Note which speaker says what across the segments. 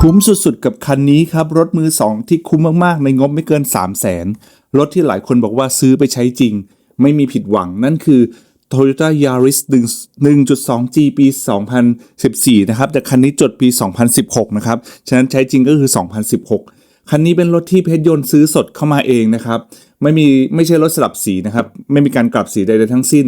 Speaker 1: คุ้มสุดๆ กับคันนี้ครับ รถมือ 2 ที่คุ้มมากๆ ในงบไม่เกิน 3 0 0 0 0นรถที่หลายคนบอกว่าซื้อไปใช้จริง ไม่มีผิดหวังนั่นคือ Toyota Yaris 1.2G ปี 2014 นะครับ แต่คันนี้จดปี 2016 นะครับ ฉะนั้นใช้จริงก็คือ 2016 คันนี้เป็นรถที่เพชรยนต์ซื้อสดเข้ามาเองนะครับ ไม่มีไม่ใช่รถสลับสีนะครับ ไม่มีการกลับสีใดๆทั้งสิ้น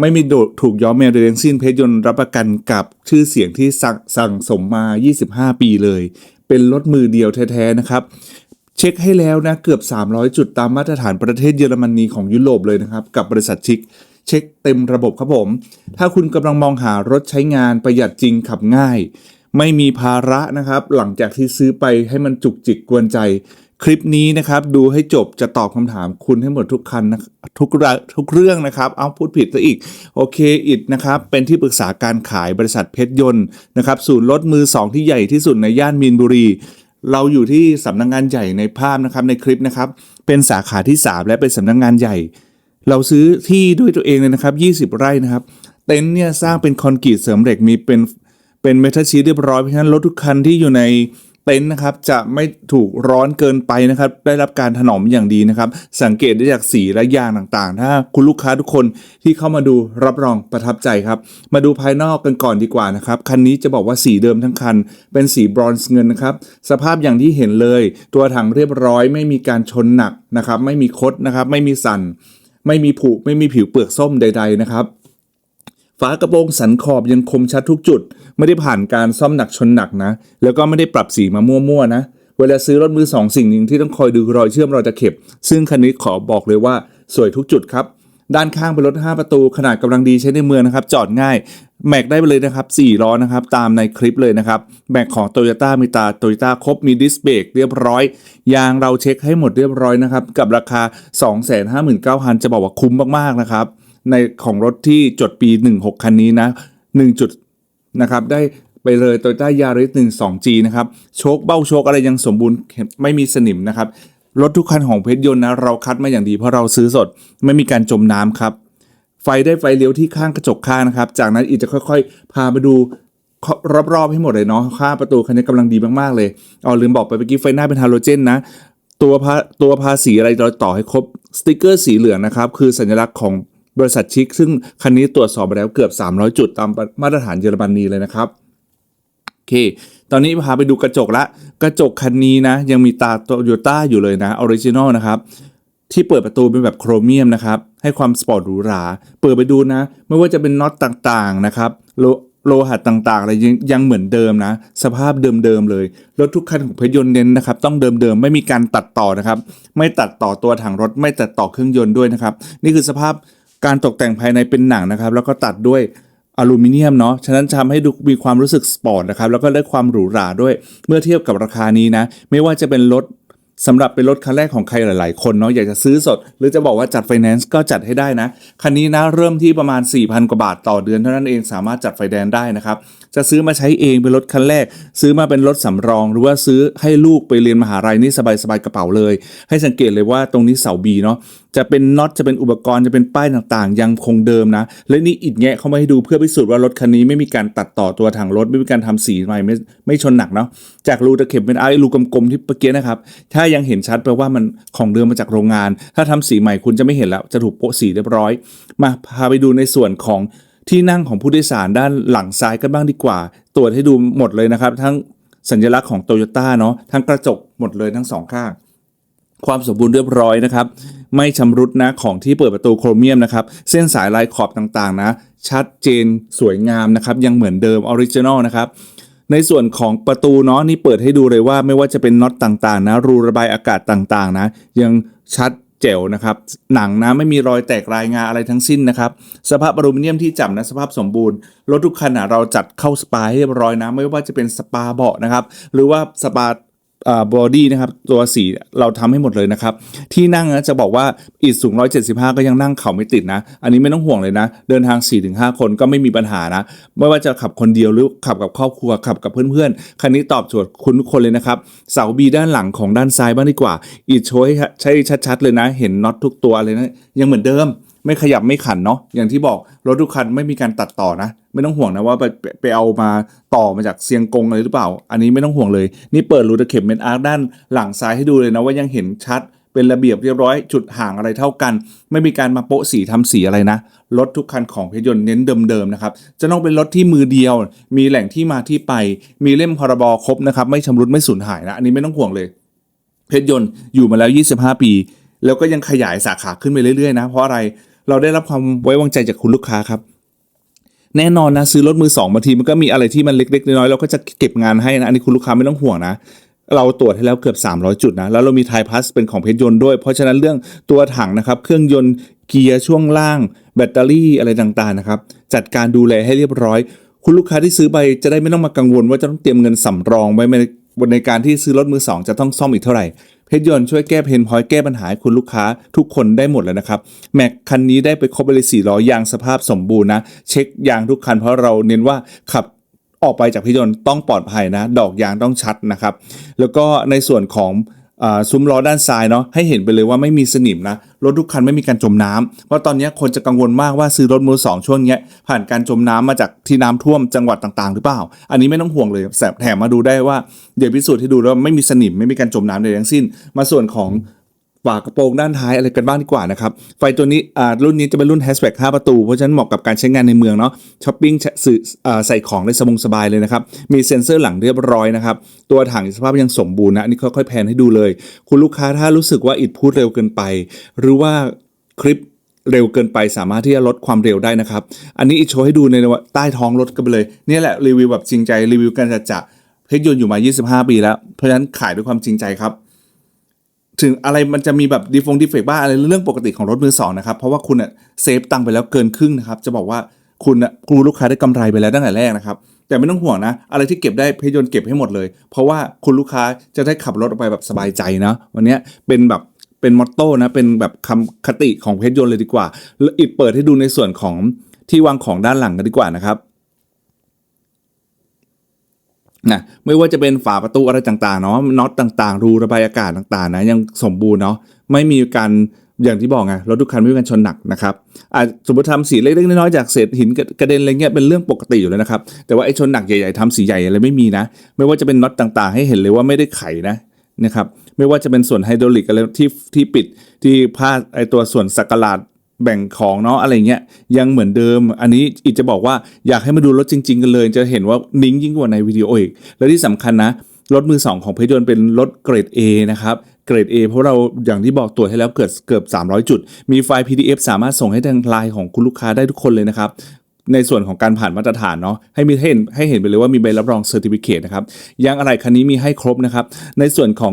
Speaker 1: ไม่มีโดดถูกย้อมแมวใดทั้งสิ้นเพชรยนต์รับประกันกับชื่อเสียงที่สั่งสั่งสมมา 25 ปีเลย เป็นรถมือเดียวแท้ๆนะครับ เช็คให้แล้วนะเกือบ 300 จุดตามมาตรฐานประเทศเยอรมนีของยุโรปเลยนะครับ กับบริษัทชิกเช็คเต็มระบบครับผม ถ้าคุณกำลังมองหารถใช้งานประหยัดจริงขับง่าย ไม่มีภาระนะครับ หลังจากที่ซื้อไปให้มันจุกจิกกวนใจ คลิปนี้นะครับ ดูให้จบจะตอบคำถามคุณให้หมดทุกคันนะทุกระทุกเรื่องนะครับ เอาพูดผิดซะอีก โอเคอิดนะครับ เป็นที่ปรึกษาการขายบริษัทเพชรยนต์นะครับศูนย์รถมือ 2 ที่ใหญ่ที่สุดในย่านมีนบุรีเราอยู่ที่สำนักงงานใหญ่ในภาพนะครับในคลิปนะครับ เป็นสาขาที่ 3 และเป็นสำนักงงานใหญ่ เราซื้อที่ด้วยตัวเองเลยนะครับ 20 ไร่นะครับ เต็นท์เนี่ยสร้างเป็นคอนกรีตเสริมเหล็กมีเป็น เป็นเมทัลชีทเรียบร้อยเพราะฉะนั้นรถทุกคันที่อยู่ในเต็นท์นะครับจะไม่ถูกร้อนเกินไปนะครับ ได้รับการถนอมอย่างดีนะครับ สังเกตได้จากสีและยางต่างๆ ถ้าคุณลูกค้าทุกคนที่เข้ามาดูรับรองประทับใจครับ มาดูภายนอกกันก่อนดีกว่านะครับ คันนี้จะบอกว่าสีเดิมทั้งคัน เป็นสีบรอนซ์เงินนะครับ สภาพอย่างที่เห็นเลย ตัวถังเรียบร้อย ไม่มีการชนหนักนะครับ ไม่มีคดนะครับ ไม่มีสั่นไม่มีผุไม่มีผิวเปลือกส้มใด ๆ นะครับ ฝากระโปรงสันขอบยังคมชัดทุกจุด ไม่ได้ผ่านการซ่อมหนักชนหนักนะ แล้วก็ไม่ได้ปรับสีมามั่วๆนะ เวลาซื้อรถมือสองสิ่งหนึ่งที่ต้องคอยดูรอยเชื่อมรอยตะเข็บ ซึ่งคันนี้ขอบอกเลยว่าสวยทุกจุดครับ ด้านข้างเป็นรถ 5 ประตู ขนาดกำลังดีใช้ในเมืองนะครับ จอดง่าย แม็กได้ไปเลยนะครับ4ล้อนะครับ ตามในคลิปเลยนะครับ แม็กของ Toyota มีตา Toyota ครบมีดิสเบรกเรียบร้อย ยางเราเช็คให้หมดเรียบร้อยนะครับ กับราคา 259,000 จะบอกว่าคุ้มมากๆนะครับ ในของรถที่จดปี 16 คันนี้นะ1จุดนะครับได้ไปเลย Toyota Yaris 1 2G นะครับโชคเบ้าโชคอะไรยังสมบูรณ์ไม่มีสนิมนะครับรถทุกคันของเพชรยนต์นะเราคัดมาอย่างดีเพราะเราซื้อสดไม่มีการจมน้ำครับ ไฟได้ไฟเลี้ยวที่ข้างกระจกข้างนะครับ จากนั้นอีกจะค่อยๆ พามาดูรอบๆให้หมดเลยเนาะข้าประตูคันนี้กำลังดีมากๆเลยอ๋อลืมบอกไปเมื่อกี้ไฟหน้าเป็นฮาโลเจนนะตัวพาตัวภาษีอะไรเราต่อให้ครบสติกเกอร์สีเหลืองนะครับ คือสัญลักษณ์ของ บริษัทชิคซึ่งคันนี้ตรวจสอบมาแล้วเกือบ 300 จุดตามมาตรฐานเยอรมนีเลยนะครับโอเค ตอนนี้พาไปดูกระจกละ กระจกคันนี้นะ ยังมีตาโตโยต้าอยู่เลยนะออริจินอลนะครับที่เปิดประตูเป็นแบบโครเมียมนะครับ ให้ความสปอร์ตหรูหรา เปิดไปดูนะ ไม่ว่าจะเป็นน็อตต่างๆนะครับโลโลหัสต่างๆอะไรยังยังเหมือนเดิมนะ สภาพเดิมๆเลย รถทุกคันของเพชรยนต์เน้นนะครับ ต้องเดิมๆ ไม่มีการตัดต่อนะครับ ไม่ตัดต่อตัวถังรถไม่ตัดต่อเครื่องยนต์ด้วยนะครับ นี่คือสภาพ การตกแต่งภายในเป็นหนังนะครับ แล้วก็ตัดด้วยอลูมิเนียมเนาะ ฉะนั้นทำให้ดูมีความรู้สึกสปอร์ตนะครับ แล้วก็ได้ความหรูหราด้วย เมื่อเทียบกับราคานี้นะ ไม่ว่าจะเป็นรถสำหรับเป็นรถคันแรกของใครหลาย ๆ คนเนาะ อยากจะซื้อสด หรือจะบอกว่าจัดไฟแนนซ์ก็จัดให้ได้นะ คันนี้นะเริ่มที่ประมาณ 4,000 กว่าบาทต่อเดือนเท่านั้นเอง สามารถจัดไฟแนนซ์ได้นะครับ จะซื้อมาใช้เองเป็นรถคันแรก ซื้อมาเป็นรถสำรอง หรือว่าซื้อให้ลูกไปเรียนมหาลัยนี่สบายๆกระเป๋าเลย ให้สังเกตเลยว่าตรงนี้เสาบีเนาะ จะเป็นน็อตจะเป็นอุปกรณ์จะเป็นป้ายต่างๆ ยังคงเดิมนะ และนี่อิดแงะเข้ามาให้ดูเพื่อพิสูจน์ว่ารถคันนี้ไม่มีการตัดต่อตัวถังรถไม่มีการทำสีใหม่ไม่ไม่ชนหนักเนาะจากรูตะเข็บเป็นไอ้รูกลมๆที่เมื่อกี้นะครับ ถ้ายังเห็นชัดแปลว่ามันของเดิมมาจากโรงงาน ถ้าทำสีใหม่คุณจะไม่เห็นแล้วจะถูกโปะสีเรียบร้อย มาพาไปดูในส่วนของที่นั่งของผู้โดยสารด้านหลังซ้ายกันบ้างดีกว่า ตรวจให้ดูหมดเลยนะครับ ทั้งสัญลักษณ์ของโตโยต้าเนาะทั้งกระจกหมดเลยทั้งสองข้าง ความสมบูรณ์เรียบร้อยนะครับไม่ชำรุดนะของที่เปิดประตูโครเมียมนะครับเส้นสายลายขอบต่างๆนะชัดเจนสวยงามนะครับยังเหมือนเดิมออริจินอลนะครับในส่วนของประตูเนาะนี่เปิดให้ดูเลยว่าไม่ว่าจะเป็นน็อตต่างๆนะรูระบายอากาศต่างๆนะยังชัดเจ๋วนะครับหนังนะไม่มีรอยแตกรายงาอะไรทั้งสิ้นนะครับสภาพอลูมิเนียมที่จับนะสภาพสมบูรณ์รถทุกคันนะเราจัดเข้าสปาให้เรียบร้อยนะ ไม่ว่าจะเป็นสปาเบาะนะครับหรือว่าสปา บอดี้นะครับตัวสีเราทำให้หมดเลยนะครับ ที่นั่งนะจะบอกว่าอีดสูง 175 ก็ยังนั่งเข่าไม่ติดนะ อันนี้ไม่ต้องห่วงเลยนะ เดินทาง 4-5 คนก็ไม่มีปัญหานะ ไม่ว่าจะขับคนเดียวหรือขับกับครอบครัวขับกับเพื่อนๆ คันนี้ตอบโจทย์คุณทุกคนเลยนะครับ เสาบีด้านหลังของด้านซ้ายบ้างดีกว่าอีดโชว์ให้ใช้ชัดๆเลยนะ เห็นน็อตทุกตัวเลยนะยังเหมือนเดิม ไม่ขยับไม่ขันเนาะอย่างที่บอกรถทุกคันไม่มีการตัดต่อนะ ไม่ต้องห่วงนะว่าไปไปเอามาต่อมาจากเซียงกงอะไรหรือเปล่า อันนี้ไม่ต้องห่วงเลย นี่เปิดรูตะเข็บเมนอาร์ด้านหลังซ้ายให้ดูเลยนะว่ายังเห็นชัดเป็นระเบียบเรียบร้อยจุดห่างอะไรเท่ากัน ไม่มีการมาโปะสีทำสีอะไรนะ รถทุกคันของเพชรยนต์เน้นเดิมๆนะครับ จะต้องเป็นรถที่มือเดียว มีแหล่งที่มาที่ไป มีเล่มพรบครบนะครับ ไม่ชำรุดไม่สูญหายนะ อันนี้ไม่ต้องห่วงเลย เพชรยนต์อยู่มาแล้ว 25 ปี แล้วก็ยังขยายสาขาขึ้นไปเรื่อยๆนะ เพราะอะไร เราได้รับความไว้วางใจจากคุณลูกค้าครับ แน่นอนนะซื้อรถมือสองบางทีมันก็มีอะไรที่มันเล็กๆน้อยๆเราก็จะเก็บงานให้นะอันนี้คุณลูกค้าไม่ต้องห่วงนะเราตรวจให้แล้วเกือบ 300 จุดนะ แล้วเรามีไทยพัสเป็นของเพชรยนต์ด้วย เพราะฉะนั้นเรื่องตัวถังนะครับ เครื่องยนต์ เกียร์ช่วงล่าง แบตเตอรี่อะไรต่างๆนะครับ จัดการดูแลให้เรียบร้อย คุณลูกค้าที่ซื้อไปจะได้ไม่ต้องมากังวลว่าจะต้องเตรียมเงินสำรองไว้ บนในการที่ซื้อรถมือสองจะต้องซ่อมอีกเท่าไหร่เพชรยนต์ช่วยแก้เพนพอยต์แก้ปัญหาคุณลูกค้าทุกคนได้หมดแล้วนะครับ แม็กคันนี้ได้ไปครบไปเลยสี่ล้อยางสภาพสมบูรณ์นะ เช็คยางทุกคันเพราะเราเน้นว่าขับออกไปจากเพชรยนต์ต้องปลอดภัยนะ ดอกยางต้องชัดนะครับ แล้วก็ในส่วนของ ซุ้มล้อด้านซ้ายเนาะให้เห็นไปเลยว่าไม่มีสนิมนะรถทุกคันไม่มีการจมน้ำเพราะตอนนี้คนจะกังวลมากว่าซื้อรถมือสองช่วงนี้ผ่านการจมน้ำมาจากที่น้ำท่วมจังหวัดต่างๆ หรือเปล่า อันนี้ไม่ต้องห่วงเลยแสบแถมมาดูได้ว่าเดี๋ยวพิสูจน์ให้ดูแล้ววาไม่มีสนิมไม่มีการจมน้ำใดทั้งสิ้น มาส่วนของ ฝากระโปรงด้านท้ายอะไรกันบ้างดีกว่านะครับ ไฟตัวนี้อ่ารุ่นนี้จะเป็นรุ่น hatchback 5ประตู เพราะฉะนั้นเหมาะกับการใช้งานในเมืองเนาะช้อปปิ้งสื่อใส่ของได้สบงสบายเลยนะครับ มีเซ็นเซอร์หลังเรียบร้อยนะครับ ตัวถังสภาพยังสมบูรณ์นะนนี้ค่อยๆแพนให้ดูเลย คุณลูกค้าถ้ารู้สึกว่าอิดพูดเร็วเกินไป หรือว่าคลิปเร็วเกินไปสามารถที่จะลดความเร็วได้นะครับ อันนี้อิดโชว์ให้ดูในว่าใต้ท้องรถกันไปเลย นี่แหละรีวิวแบบจริงใจรีวิวกันจะจะเพชรยนต์อยู่มา 25 ปีแล้ว เพราะฉะนั้นขายด้วยความจริงใจครับ ถึงอะไรมันจะมีแบบดีฟงดีเฟกบ้างอะไรเรื่องปกติของรถมือสองนะครับ เพราะว่าคุณอะเซฟตังค์ไปแล้วเกินครึ่งนะครับ จะบอกว่าคุณอะครูลูกค้าได้กำไรไปแล้วตั้งแต่แรกนะครับ แต่ไม่ต้องห่วงนะ อะไรที่เก็บได้เพยนต์เก็บให้หมดเลย เพราะว่าคุณลูกค้าจะได้ขับรถออกไปแบบสบายใจนะวันนี้เป็นแบบเป็นมอตโต้นะเป็นแบบคำคติของเพชรยนต์เลยดีกว่า แล้วอีกเปิดให้ดูในส่วนของที่วางของด้านหลังกันดีกว่านะครับ นะไม่ว่าจะเป็นฝาประตูอะไรต่างๆเนาะน็อตต่างๆ รูระบายอากาศต่างๆนะยังสมบูรณ์เนาะไม่มีการอย่างที่บอกไงรถทุกคันไม่มีการชนหนักนะครับอาจสมมติทำสีเล็กๆน้อยๆจากเศษหินกระเด็นอะไรเงี้ยเป็นเรื่องปกติอยู่แล้วนะครับ แต่ว่าไอ้ชนหนักใหญ่ๆทำสีใหญ่อะไรไม่มีนะ ไม่ว่าจะเป็นน็อตต่างๆ ให้เห็นเลยว่าไม่ได้ไขนะนะครับไม่ว่าจะเป็นส่วนไฮดรอลิกอะไรที่ที่ปิดที่พาดไอตัวส่วนสักหลาด แบ่งของเนาะอะไรเงี้ยยังเหมือนเดิม อันนี้อีกจะบอกว่าอยากให้มาดูรถจริง ๆ กันเลย จะเห็นว่านิ่งยิ่งกว่าในวิดีโออีก และที่สำคัญนะ รถมือสองของเพชรยนต์เป็นรถเกรด A นะครับเกรด A เพราะเราอย่างที่บอกตรวจให้แล้วเกิดเกือบ 300 จุด มีไฟล์ PDF สามารถส่งให้ทางไลน์ของคุณลูกค้าได้ทุกคนเลยนะครับ ในส่วนของการผ่านมาตรฐานเนาะให้มีให้เห็นให้เห็นไปเลยว่ามีใบรับรองเซอร์ติฟิเคตนะครับยางอะไรคันนี้มีให้ครบนะครับ ในส่วนของ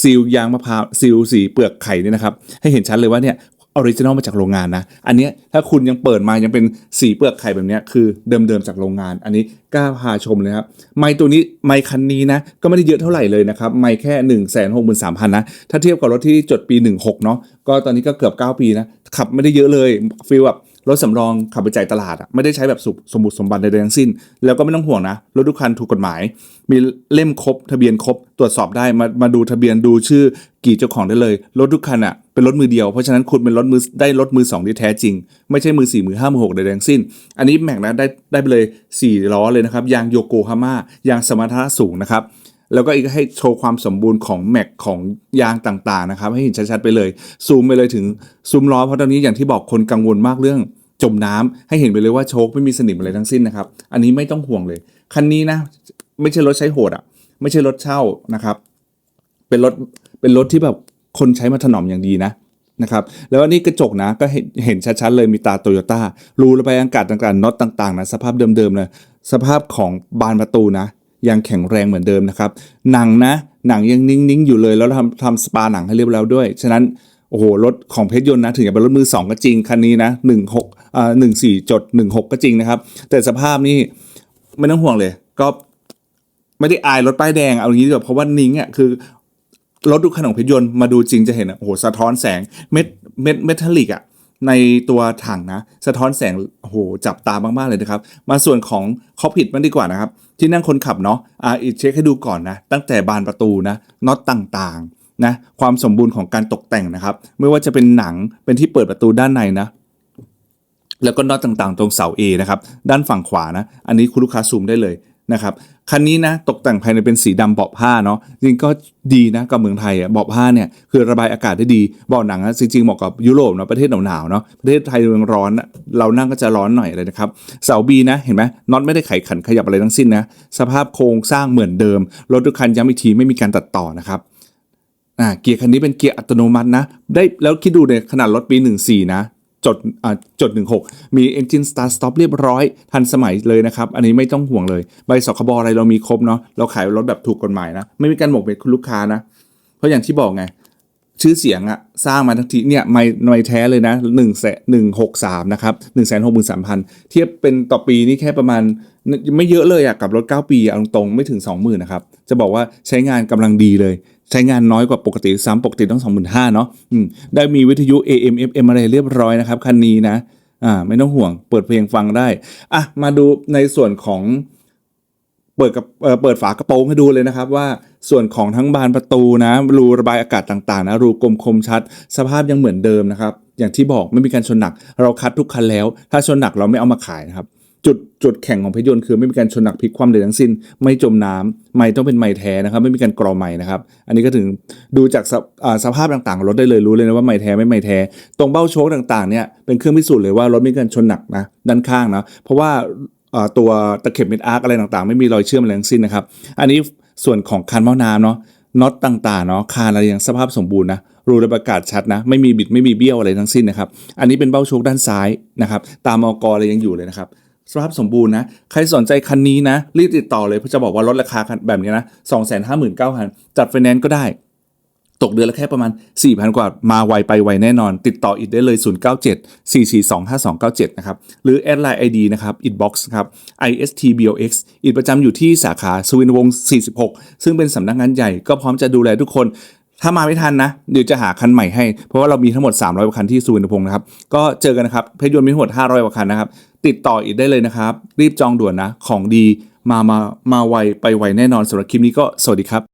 Speaker 1: ซีลยางมะพร้าวซีลสีเปลือกไข่เนี่ยนะครับ ให้เห็นชัดเลยว่าเนี่ย ออริจินอลมาจากโรงงานนะ อันนี้ถ้าคุณยังเปิดมายังเป็นสีเปลือกไข่แบบนี้คือเดิมๆจากโรงงาน อันนี้กล้าพาชมเลยครับ ไมค์ตัวนี้ไมค์คันนี้นะ ก็ไม่ได้เยอะเท่าไหร่เลยนะครับ ไมค์แค่1 6 3 0 0 0นะ ถ้าเทียบกับรถที่จดปี 16 เนาะก็ตอนนี้ก็เกือบ 9 ปีนะ ขับไม่ได้เยอะเลยฟีลแบบรถสำรองขับไปจ่ายตลาดอะไม่ได้ใช้แบบสุสมบุติสมบัติใดๆทั้งสิ้น แล้วก็ไม่ต้องห่วงนะ รถทุกคันถูกกฎหมาย มีเล่มครบ ทะเบียนครบ ตรวจสอบได้มามาดูทะเบียนดูชื่อกี่เจ้าของได้เลย รถทุกคันอะ เป็นรถมือเดียว เพราะฉะนั้นคุณเป็นรถมือได้รถมือสองที่แท้จริง ไม่ใช่มือสี่มือห้ามือหกใดๆทั้งสิ้น อันนี้แม็กนะได้ได้ไปเลยสี่ล้อเลยนะครับยางโยโกฮาม่ายางสมรรถนะสูงนะครับแล้วก็อีกให้โชว์ความสมบูรณ์ของแม็กของยางต่างๆนะครับ ให้เห็นชัดๆไปเลย ซูมไปเลยถึงซูมล้อเพราะตอนนี้อย่างที่บอกคนกังวลมากเรื่องจมน้ำให้เห็นไปเลยว่าโชคไม่มีสนิมอะไรทั้งสิ้นนะครับ อันนี้ไม่ต้องห่วงเลย คันนี้นะ ไม่ใช่รถใช้โหดอะ ไม่ใช่รถเช่านะครับ เป็นรถเป็นรถที่แบบ คนใช้มาถนอมอย่างดีนะนะครับแล้วอันนี้กระจกนะก็เห็นเห็นชัดๆเลยมีตาโตโยต้ารูระบายอากาศต่างๆน็อตต่างๆนะสภาพเดิมๆเลยสภาพของบานประตูนะ ยังแข็งแรงเหมือนเดิมนะครับ หนังนะ หนังยังนิ่งๆอยู่เลย แล้วทำทำสปาหนังให้เรียบร้อยด้วย ฉะนั้นโอ้โหรถของเพชรยนต์นะถึงจะเป็นรถมือสองก็จริง คันนี้นะหนึ่งหกอ่าหนึ่งสี่จดหนึ่งหกก็จริงนะครับ แต่สภาพนี่ไม่ต้องห่วงเลย ก็ไม่ได้อายรถป้ายแดงเอาอย่างนี้ดีกว่าเพราะว่านิ้งอะคือ รถทุกคันของเพชรยนต์มาดูจริงจะเห็นอะโอ้โหสะท้อนแสงเม็ดเม็ดเมทัลลิกอะในตัวถังนะ สะท้อนแสงโอ้โหจับตามาก ๆ เลยนะครับ มาส่วนของคอผิดมันดีกว่านะครับ ที่นั่งคนขับเนาะอ่าอีกเช็คให้ดูก่อนนะ ตั้งแต่บานประตูนะน็อตต่างๆนะความสมบูรณ์ของการตกแต่งนะครับ ไม่ว่าจะเป็นหนังเป็นที่เปิดประตูด้านในนะแล้วก็น็อตต่างๆ ตรงเสา A นะครับ ด้านฝั่งขวานะ อันนี้คุณลูกค้าซูมได้เลย นะครับคันนี้นะตกแต่งภายในเป็นสีดำเบาะผ้าเนาะจริงก็ดีนะกับเมืองไทยอะเบาะผ้าเนี่ยคือระบายอากาศได้ดีเบาะหนังอะจริงๆเหมาะกับยุโรปเนาะประเทศหนาวๆเนาะประเทศไทยเมืองร้อน เรานั่งก็จะร้อนหน่อยเลยนะครับเสา B นะเห็นไหมน็อตไม่ได้ไขขันขยับอะไรทั้งสิ้นนะสภาพโครงสร้างเหมือนเดิมรถทุกคันย้ำอีกทีไม่มีการตัดต่อนะครับเกียร์คันนี้เป็นเกียร์อัตโนมัตินะได้แล้วคิดดูในขนาดรถปี 14 นะ จดอ่าจด16 มี Engine Start Stop เรียบร้อย ทันสมัยเลยนะครับ อันนี้ไม่ต้องห่วงเลย ใบสคบอะไรเรามีครบเนาะเราขายรถแบบถูกกฎหมายนะ ไม่มีการหมกเบ็ดคุณลูกค้านะ เพราะอย่างที่บอกไง ชื่อเสียงอะสร้างมาทั้งทีเนี่ยไม่ไม่แท้เลยนะหนึ่งแสนหนึ่งหกสามนะครับหนึ่งแสนหกหมื่นสามพันเทียบเป็นต่อปีนี่แค่ประมาณไม่เยอะเลยอะกับรถ 9 ปีเอาตรงๆไม่ถึง 20,000นะครับจะบอกว่าใช้งานกำลังดีเลย ใช้งานน้อยกว่าปกติซ้ำปกติต้อง 25,000เนาะได้มีวิทยุ AM FM อะไรเรียบร้อยนะครับคันนี้นะอ่าไม่ต้องห่วงเปิดเพลงฟังได้อะมาดูในส่วนของเปิดกับเเปิดฝากระโปรงให้ดูเลยนะครับว่า ส่วนของทั้งบานประตูนะ รูระบายอากาศต่างๆนะ รูกลมคมชัด สภาพยังเหมือนเดิมนะครับ อย่างที่บอกไม่มีการชนหนัก เราคัดทุกคันแล้ว ถ้าชนหนักเราไม่เอามาขายนะครับ จุดจุดแข่งของเพชรยนต์คือไม่มีการชนหนักพลิกคว่ำใดทั้งสิ้น ไม่จมน้ำไม่ต้องเป็นไม้แท้นะครับ ไม่มีการกรอไม้นะครับ อันนี้ก็ถึงดูจากสภาสภาพต่างๆรถได้เลยรู้เลยนะว่าไม้แท้ไม่ไม้แท้ ตรงเบ้าโชคต่างๆเนี่ยเป็นเครื่องพิสูจน์เลยว่ารถไม่มีการชนหนักนะด้านข้างนะเพราะว่าตัวตะเข็บเม็ดอาร์คอะไรต่างๆ ไม่มีรอยเชื่อมอะไรทั้งสิ้นนะครับ อันนี้ ส่วนของคานหม้อน้ำเนาะน็อตต่างๆเนาะคานอะไรยังสภาพสมบูรณ์นะรูระบายอากาศชัดนะ ไม่มีบิดไม่มีเบี้ยวอะไรทั้งสิ้นนะครับ อันนี้เป็นเบ้าโชคด้านซ้ายนะครับ ตามอกอะไรยังอยู่เลยนะครับสภาพสมบูรณ์นะ ใครสนใจคันนี้นะ รีบติดต่อเลยเพราะจะบอกว่าลดราคาแบบนี้นะสองแสนห้าหมื่นเก้าพันจัดไฟแนนซ์ก็ได้ ตกเดือนละแค่ประมาณ 4,000 กว่ามาไวไปไวแน่นอน ติดต่ออิดได้เลย 097 442 5297 นะครับ หรือแอดไลน์ ID นะครับ inbox ครับ istbox อิดประจำอยู่ที่สาขาสุวินวงศ์46 ซึ่งเป็นสำนักงานใหญ่ก็พร้อมจะดูแลทุกคนถ้ามาไม่ทันนะเดี๋ยวจะหาคันใหม่ให้ เพราะว่าเรามีทั้งหมด 300กว่าคันที่สุวรรณภูมินะครับ ก็เจอกันนะครับ เพชรยนต์มีทั้งหมด 500กว่าคันนะครับ ติดต่ออิดได้เลยนะครับ รีบจองด่วนนะ ของดีมามามาไวไปไวแน่นอนสำหรับคลิปนี้ก็สวัสดีครับ